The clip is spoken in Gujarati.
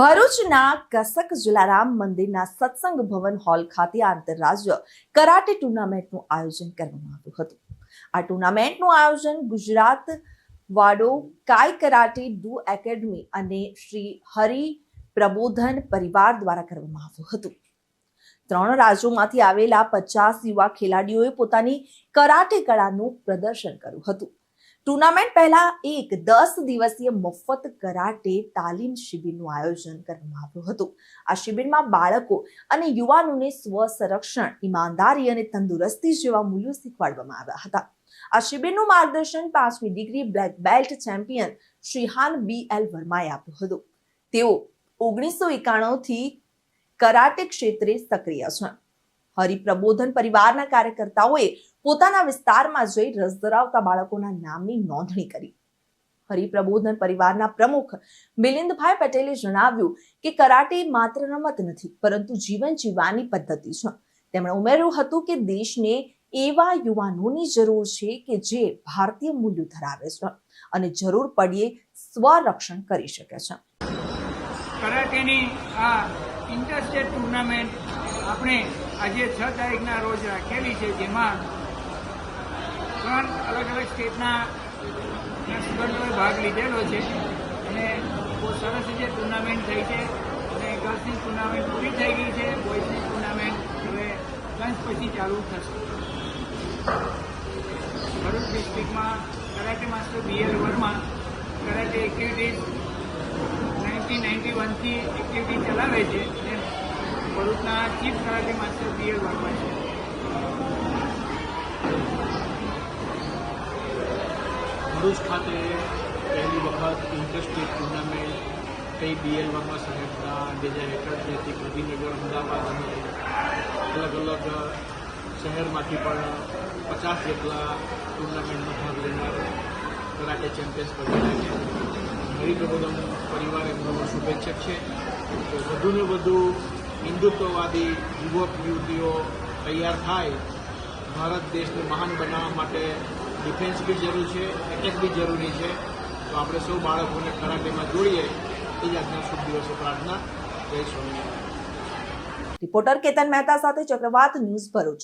ભરૂચના કસક જલારામ મંદિરના સત્સંગ ભવન હોલ ખાતે આંતરરાજ્ય કરાટે ટુર્નામેન્ટનું આયોજન કરવામાં આવ્યું હતું. આ ટુર્નામેન્ટનું આયોજન ગુજરાત વાડો કાય કરાટે ડુ એકેડમી અને શ્રી હરિ પ્રબોધન પરિવાર દ્વારા કરવામાં આવ્યું હતું. ત્રણ રાજ્યોમાંથી આવેલા પચાસ યુવા ખેલાડીઓએ પોતાની કરાટે કળાનું પ્રદર્શન કર્યું હતું. ટુર્નામેન્ટ પહેલા એક દસ દિવસીય મફત કરાટે તાલીમ શિબિરનું આયોજન કરવામાં આવ્યું હતું. આ શિબિરમાં બાળકો અને યુવાનોને સ્વ સંરક્ષણ ઈમાનદારી અને તંદુરસ્તી જેવા મૂલ્યો શીખવાડવામાં આવ્યા હતા. આ શિબિરનું માર્ગદર્શન પાંચમી degree black belt champion Shrihan B L વર્માએ આપ્યું હતું. તેઓ ઓગણીસો એકાણુંથી કરાટે ક્ષેત્રે સક્રિય છે. હરિપ્રબોધન પરિવારના કાર્યકર્તાઓએ પોતાના વિસ્તારમાં જઈ રસ ધરાવતા બાળકોના નામની નોંધણી કરી. હરિપ્રબોધન પરિવારના પ્રમુખ મિલિંદભાઈ પટેલે જણાવ્યું કે કરાટે માત્ર રમત નથી, પરંતુ જીવન જીવવાની પદ્ધતિ છે. તેમણે ઉમેર્યું હતું કે દેશને એવા યુવાનોની જરૂર છે કે જે ભારતીય મૂલ્યો ધરાવે છે અને જરૂર પડીએ સ્વરક્ષણ કરી શકે છે. કરાટેની આ ઇન્ટરસ્ટેટ ટુર્નામેન્ટ આપણે આજે છ તારીખના રોજ રાખેલી છે, જેમાં ત્રણ અલગ અલગ સ્ટેટના સ્ટુડન્ટોએ ભાગ લીધેલો છે. અને બહુ સરસ રીતે ટુર્નામેન્ટ થઈ છે. અને ગર્લ્સની ટુર્નામેન્ટ પૂરી થઈ ગઈ છે. બોયઝની ટુર્નામેન્ટ હવે લંચ પછી ચાલુ થશે. Bharuch ડિસ્ટ્રિક્ટમાં karate master B L Verma karate activities nineteen ninety વનથી activity ચલાવે છે. અને ભરૂચના chief karate master B L Verma છે ભરૂચ ખાતે પહેલી વખત ઇન્ટરસ્ટેટ ટુર્નામેન્ટ કઈ બીએલ વર્મા સાહેબના જે જે હેઠળથી ગાંધીનગર, અમદાવાદ અને અલગ અલગ શહેરમાંથી પણ પચાસ જેટલા ટુર્નામેન્ટમાં ભાગ લેનાર કરાટે ચેમ્પિયન્સ બનેલા છે. હરિપ્રબોધન પરિવાર એમનો શુભેચ્છક છે. તો વધુને વધુ હિન્દુત્વવાદી યુવક યુવતીઓ તૈયાર થાય, ભારત દેશને મહાન બનાવવા માટે ડિફેન્સ બી જરૂર છે, એટેક બી જરૂરી છે. તો આપણે સૌ બાળકોને કરાટેમાં જોડીએ, એ જ આજના શુભ દિવસે પ્રાર્થના. જય સ્વામિનારાયણ. રિપોર્ટર કેતન મહેતા સાથે ચક્રવાત ન્યૂઝ ભરૂચ.